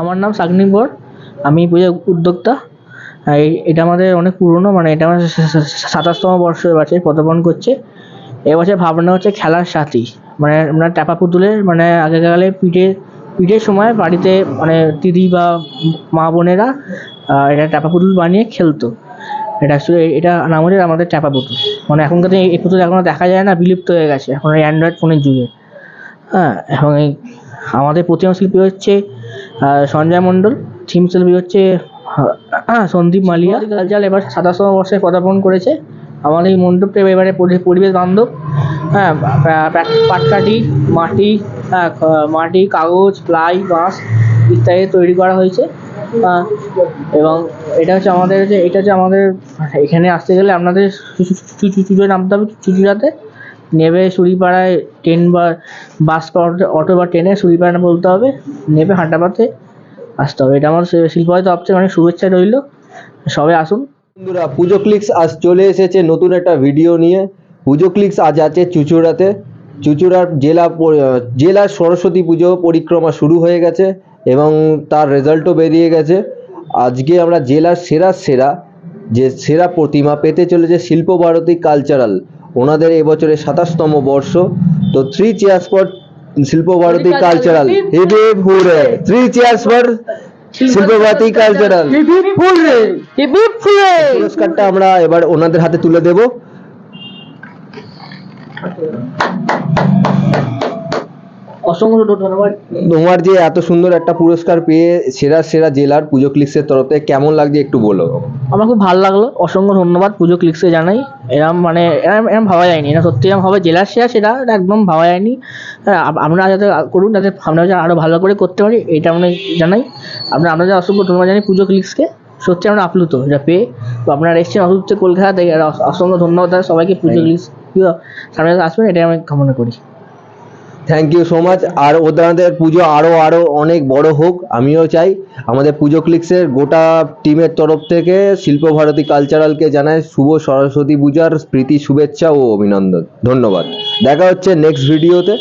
আমার নাম সাগ্নিক বর, আমি পুজোর উদ্যোক্তা। এটা আমাদের অনেক পুরনো মানে এটা আমাদের সাতাশতম বর্ষ এবছর পদার্পণ করছে। এবছর ভাবনা হচ্ছে খেলার সাথী। মানে আমরা ট্যাপা পুতুলের মানে আগেকালে পিঠে, পিঠের সময় বাড়িতে মানে দিদি বা মা বোনেরা এটা ট্যাপা পুতুল বানিয়ে খেলতো। এটা অ্যাকচুয়ালি এটা নাম হচ্ছে আমাদের ট্যাপা পুতুল। মানে এখনকার দিনে এই পুতুল এখনও দেখা যায় না, বিলুপ্ত হয়ে গেছে। এখন অ্যান্ড্রয়েড ফোনের যুগে। হ্যাঁ এই আমাদের প্রতিমা শিল্পী হচ্ছে আহ, সঞ্জয় মণ্ডল থিম শিল্পী হচ্ছে সন্দীপ মালিয়া। কালচার এবার সাতাশতম বর্ষে পদার্পণ করেছে। আমাদের এই মণ্ডপটা এবারে পরি- পরিবেশ বান্ধব। হ্যাঁ পাটকাঠি মাটি হ্যাঁ মাটি কাগজ প্লাই বাঁশ ইত্যাদি তৈরি করা হয়েছে। আহ, এবং এটা হচ্ছে আমাদের যে এটা হচ্ছে আমাদের এখানে আসতে গেলে আপনাদের চুচুড়ে নামতে হবে চুচুড়াতে। নেবে সুরিপাড়ায় ট্রেন বা বাস অটো- বা ট্রেনে সুরিপাড়া বলতে হবে। নেবে হাঁটাপাতে আসতে হবে। এটা আমার শি- শিল্পায়ত দপ্তরে অনেক শুভেচ্ছা রইল। সবাই আসুন। বন্ধুরা, পুজো ক্লিক্স আজ চলে এসেছে নতুন একটা ভিডিও নিয়ে। পুজো ক্লিক্স আজ আছে চুচুড়াতে। চুচুড়ার জেলা জেলার সরস্বতী পুজো পরিক্রমা শুরু হয়ে গেছে এবং তার রেজাল্টও বেরিয়ে গেছে। আজকে আমরা জেলার সেরা সেরা, যে সেরা প্রতিমা পেতে চলেছে শিল্প ভারতী কালচারাল। ওনাদের এবছরের সাতাশতম বর্ষ তো three cheers for Shilpabharati cultural heavy ফুরে three cheers for Shilpa Bharati cultural পুরস্কারটা আমরা এবার ওনাদের হাতে তুলে দেব। অসংখ্য ধন্যবাদ। তোমার যে এত সুন্দর একটা পুরস্কার পেয়ে সেরা সেরা জেলার পুজো ক্লিক্সের তরফ থেকে কেমন লাগছে একটু বলো? আমার খুব ভালো লাগল। অসংখ্য ধন্যবাদ পুজো ক্লিক্সে জানাই। এরম মানে এরম এরম ভাবা যায়নি। এটা সত্যি এরম হবে জেলার সেরা সেটা একদম ভাবা যায়নি। হ্যাঁ, আপ- আমরা যাতে করুন যাতে আমরা যাতে আরও ভালো করে করতে পারি এটা আমরা জানাই। আমরা আপনাদের অসংখ্য ধন্যবাদ জানাই পুজো ক্লিক্সকে। সত্যি আমরা আপ্লুত এটা পেয়ে। তো আপনারা এসেছেন অসুস্থ কলকাতা থেকে অসংখ্য ধন্যবাদ সবাইকে পুজো ক্লিক্স সামনে আসবেন এটাই আমি কামনা করি। থ্যাংক ইউ সো মাচ আর ওদের পুজো আরও আরও অনেক বড় হোক, আমিও চাই। আমাদের পুজো ক্লিক্সের গোটা টিমের তরফ থেকে শিল্প ভারতী কালচারালকে জানায় শুভ সরস্বতী পূজার প্রীতি, শুভেচ্ছা ও অভিনন্দন। ধন্যবাদ। দেখা হচ্ছে নেক্সট ভিডিওতে